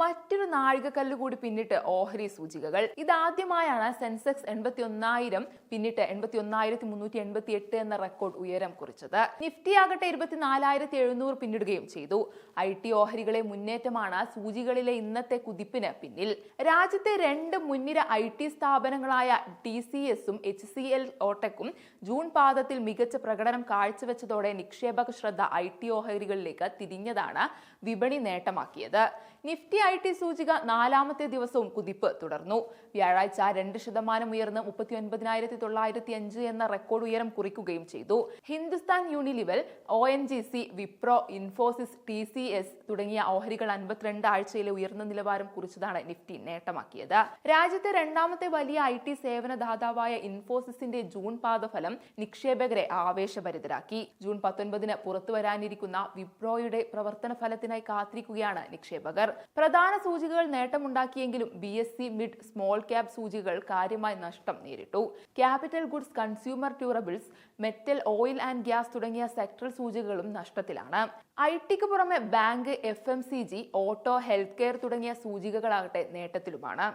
മറ്റൊരു നാഴികക്കല്ല് കൂടി പിന്നിട്ട് ഓഹരി സൂചികകൾ. ഇതാദ്യമായാണ് സെൻസെക്സ് എൺപത്തി ഒന്നായിരം പിന്നിട്ട് എൺപത്തി ഒന്നായിരത്തി മുന്നൂറ്റി എൺപത്തി എട്ട് എന്ന റെക്കോർഡ് ഉയരം കുറിച്ചത്. നിഫ്റ്റി ആകട്ടെ ഇരുപത്തിനാലായിരത്തി എഴുന്നൂറ് പിന്നിടുകയും ചെയ്തു. ഐ ടി ഓഹരികളെ മുന്നേറ്റമാണ് സൂചികളിലെ ഇന്നത്തെ കുതിപ്പിന് പിന്നിൽ. രാജ്യത്തെ രണ്ട് മുൻനിര ഐ ടി സ്ഥാപനങ്ങളായ ടി സി എസും എച്ച് സി എൽ ഓട്ടക്കും ജൂൺ പാദത്തിൽ മികച്ച പ്രകടനം കാഴ്ചവെച്ചതോടെ നിക്ഷേപക ശ്രദ്ധ ഐ ടി ഓഹരികളിലേക്ക് തിരിഞ്ഞതാണ് വിപണി നേട്ടമാക്കിയത്. നിഫ്റ്റി ഐ ടി സൂചിക നാലാമത്തെ ദിവസവും കുതിപ്പ് തുടർന്നു. വ്യാഴാഴ്ച രണ്ട് ശതമാനം ഉയർന്ന് മുപ്പത്തി ഒൻപതിനായിരത്തി തൊള്ളായിരത്തി അഞ്ച് എന്ന റെക്കോർഡ് ഉയരം കുറിക്കുകയും ചെയ്തു. Hindustan Unilever O N G C Wipro Infosys T C S തുടങ്ങിയ ഓഹരികൾ അൻപത്തിരണ്ട് ആഴ്ചയിലെ ഉയർന്ന നിലവാരം കുറിച്ചതാണ് നിഫ്റ്റി നേട്ടമാക്കിയത്. രാജ്യത്തെ രണ്ടാമത്തെ വലിയ ഐ ടി സേവന ദാതാവായ ഇൻഫോസിസിന്റെ ജൂൺ പാദഫലം നിക്ഷേപകരെ ആവേശഭരിതരാക്കി. ജൂൺ പത്തൊൻപതിന് പുറത്തുവരാനിരിക്കുന്ന വിപ്രോയുടെ പ്രവർത്തന ഫലത്തിനായി കാത്തിരിക്കുകയാണ് നിക്ഷേപകർ. പ്രധാന സൂചികകൾ നേട്ടമുണ്ടാക്കിയെങ്കിലും B S C mid small cap സൂചികകൾ കാര്യമായി നഷ്ടം നേരിട്ടു. Capital goods consumer durables metal oil and gas തുടങ്ങിയ സെക്ടറൽ സൂചികകളും നഷ്ടത്തിലാണ്. ഐ ടിക്ക് പുറമെ bank F M C G auto health care തുടങ്ങിയ സൂചികകളാകട്ടെ നേട്ടത്തിലുമാണ്.